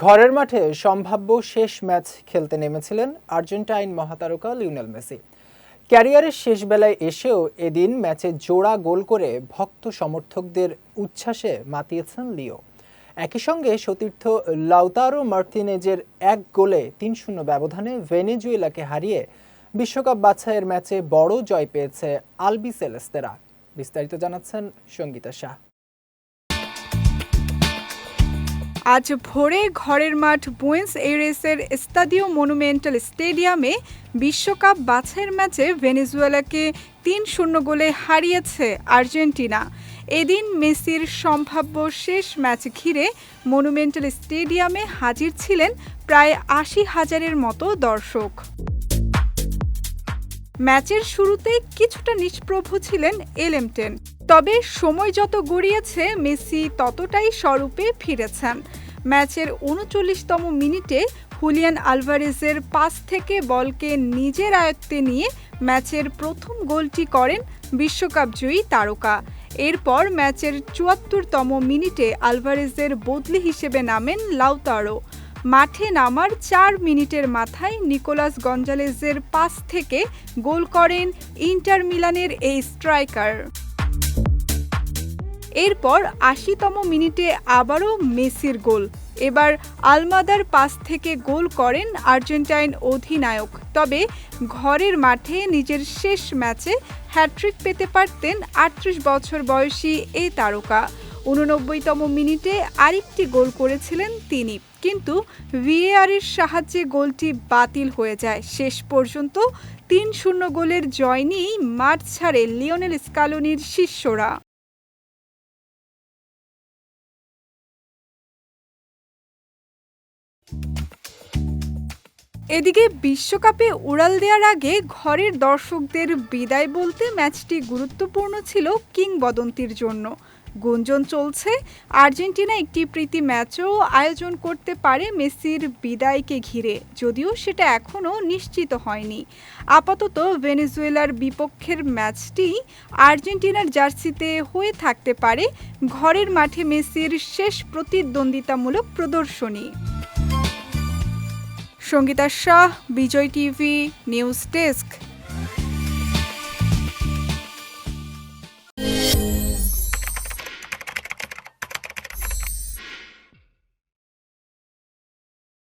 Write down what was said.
ঘরের মাঠে সম্ভাব্য শেষ ম্যাচ খেলতে নেমেছিলেন আর্জেন্টাইন মহাতারকা লিওনেল মেসি। ক্যারিয়ারের শেষ বেলায় এসেও এদিন ম্যাচে জোড়া গোল করে ভক্ত সমর্থকদের উচ্ছ্বাসে মাতিয়েছেন লিও। একই সঙ্গে সতীর্থ লাউতারো মার্তিনেজের এক গোলে তিন শূন্য ব্যবধানে ভেনেজুয়েলাকে হারিয়ে বিশ্বকাপ বাছাইয়ের ম্যাচে বড় জয় পেয়েছে আলবি সেলেস্তেরা। বিস্তারিত জানাচ্ছেন সঙ্গীতা শাহ। আজ ভোরে ঘরের মাঠ বুয়েন্স এরেসের স্তাদিও মনুমেন্টাল স্টেডিয়ামে বিশ্বকাপ বাছাইয়ের ম্যাচে ভেনেজুয়েলাকে তিন শূন্য গোলে হারিয়েছে আর্জেন্টিনা। এদিন মেসির সম্ভাব্য শেষ ম্যাচ ঘিরে মনুমেন্টাল স্টেডিয়ামে হাজির ছিলেন প্রায় আশি হাজারের মতো দর্শক। ম্যাচের শুরুতে কিছুটা নিষ্প্রভ ছিলেন এলএমটেন তবে সময় যত গড়িয়েছে, মেসি ততটাই স্বরূপে ফিরেছেন। ম্যাচের উনচল্লিশতম মিনিটে হুলিয়ান আলভারেজের পাস থেকে বলকে নিজের আয়ত্তে নিয়ে ম্যাচের প্রথম গোলটি করেন বিশ্বকাপ জয়ী তারকা। এরপর ম্যাচের চুয়াত্তরতম মিনিটে আলভারেজের বদলি হিসেবে নামেন লাউতারো। মাঠে নামার চার মিনিটের মাথায় নিকোলাস গঞ্জালেজের পাস থেকে গোল করেন ইন্টার মিলানের এই স্ট্রাইকার। এরপর আশিতম মিনিটে আবারও মেসির গোল। এবার আলমাদার পাস থেকে গোল করেন আর্জেন্টাইন অধিনায়ক। তবে ঘরের মাঠে নিজের শেষ ম্যাচে হ্যাট্রিক পেতে পারতেন আটত্রিশ বছর বয়সী এই তারকা। উননব্বইতম মিনিটে আরেকটি গোল করেছিলেন তিনি। কিন্তু ভিএআরের সাহায্যে গোলটি বাতিল হয়ে যায়। শেষ পর্যন্ত তিন শূন্য গোলের জয় নিয়েই মাঠ ছাড়ে লিওনেল স্কালোনির শিষ্যরা। এদিকে বিশ্বকাপে উড়াল দেওয়ার আগে ঘরের দর্শকদের বিদায় বলতে ম্যাচটি গুরুত্বপূর্ণ ছিল কিংবদন্তির জন্য। গুঞ্জন চলছে। আর্জেন্টিনা একটি প্রীতি ম্যাচও আয়োজন করতে পারে মেসির বিদায়কে ঘিরে, যদিও সেটা এখনও নিশ্চিত হয়নি। আপাতত ভেনেজুয়েলার বিপক্ষের ম্যাচটি আর্জেন্টিনার জার্সিতে হয়ে থাকতে পারে। ঘরের মাঠে মেসির শেষ প্রতিদ্বন্দ্বিতামূলক প্রদর্শনী। Sangita Shah, Vijay TV, news desk.